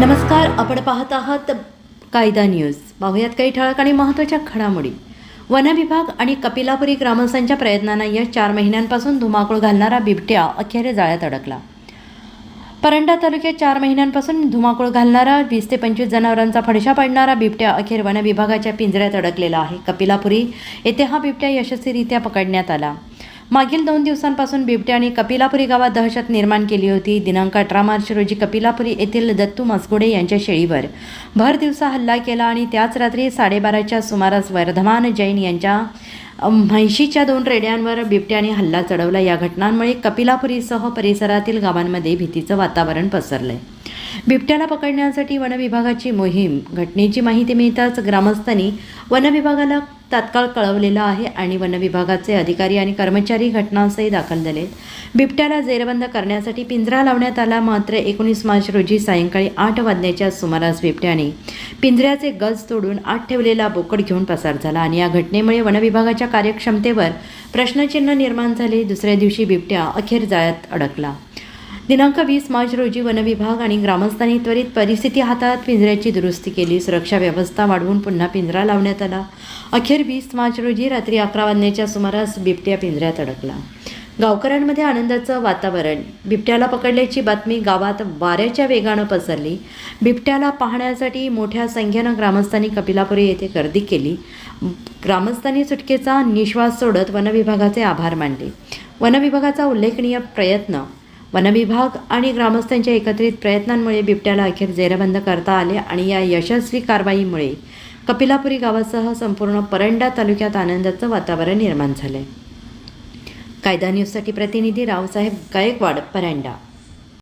नमस्कार आपण पाहत आहात कायदा न्यूज. पाहुयात काही ठळक आणि महत्त्वाच्या घडामोडी. वन विभाग आणि कपिलापुरी ग्रामस्थांच्या प्रयत्नांना यश चार महिन्यांपासून धुमाकूळ घालणारा बिबट्या अखेर जाळ्यात अडकला. परंडा तालुक्यात चार महिन्यांपासून धुमाकूळ घालणारा वीस ते पंचवीस जनावरांचा फडशा पाडणारा बिबट्या अखेर वन विभागाच्या पिंजऱ्यात अडकलेला आहे. कपिलापुरी येथे हा बिबट्या यशस्वीरित्या पकडण्यात आला. मागील दोन दिवसांपासून बिबट्याने कपिलापुरी गावात दहशत निर्माण केली होती. दिनांक अठरा मार्च रोजी कपिलापुरी येथील दत्तू मसगुडे यांच्या शेळीवर भर दिवसा हल्ला केला आणि त्याच रात्री साडेबाराच्या सुमारास वर्धमान जैन यांच्या म्हैशीच्या दोन रेड्यांवर बिबट्याने हल्ला चढवला. या घटनांमुळे कपिलापुरीसह परिसरातील गावांमध्ये भीतीचं वातावरण पसरलं आहे बिबट्याला पकडण्यासाठी वनविभागाची मोहीम. घटनेची माहिती मिळताच ग्रामस्थांनी वन विभागाला तात्काळ कळवलेलं आहे आणि वन विभागाचे अधिकारी आणि कर्मचारी घटनास्थळी दाखल झालेत बिबट्याला जेरबंद करण्यासाठी पिंजरा लावण्यात आला. मात्र एकोणीस मार्च रोजी सायंकाळी आठ वाजण्याच्या सुमारास बिबट्याने पिंजऱ्याचे गज तोडून आत ठेवलेला बोकड घेऊन पसार झाला आणि या घटनेमुळे वनविभागाच्या कार्यक्षमतेवर प्रश्नचिन्ह निर्माण झाले. दुसऱ्या दिवशी बिबट्या अखेर जाळ्यात अडकला. दिनांक वीस मार्च रोजी वनविभाग आणि ग्रामस्थांनी त्वरित परिस्थिती हातात पिंजऱ्याची दुरुस्ती केली. सुरक्षा व्यवस्था वाढवून पुन्हा पिंजरा लावण्यात आला. अखेर वीस मार्च रोजी रात्री अकरा वाजण्याच्या सुमारास बिबट्या पिंजऱ्यात अडकला. गावकऱ्यांमध्ये आनंदाचं वातावरण. बिबट्याला पकडल्याची बातमी गावात वाऱ्याच्या वेगानं पसरली. बिबट्याला पाहण्यासाठी मोठ्या संख्येनं ग्रामस्थांनी कपिलापुरी येथे गर्दी केली. ग्रामस्थांनी सुटकेचा निश्वास सोडत वनविभागाचे आभार मानले. वनविभागाचा उल्लेखनीय प्रयत्न वनविभाग आणि ग्रामस्थांच्या एकत्रित प्रयत्नांमुळे बिबट्याला अखेर जेरबंद करता आले आणि या यशस्वी कारवाईमुळे कपिलापुरी गावासह संपूर्ण परंडा तालुक्यात आनंदाचं वातावरण निर्माण झालंय. कायदा न्यूजसाठी प्रतिनिधी रावसाहेब गायकवाड परंडा.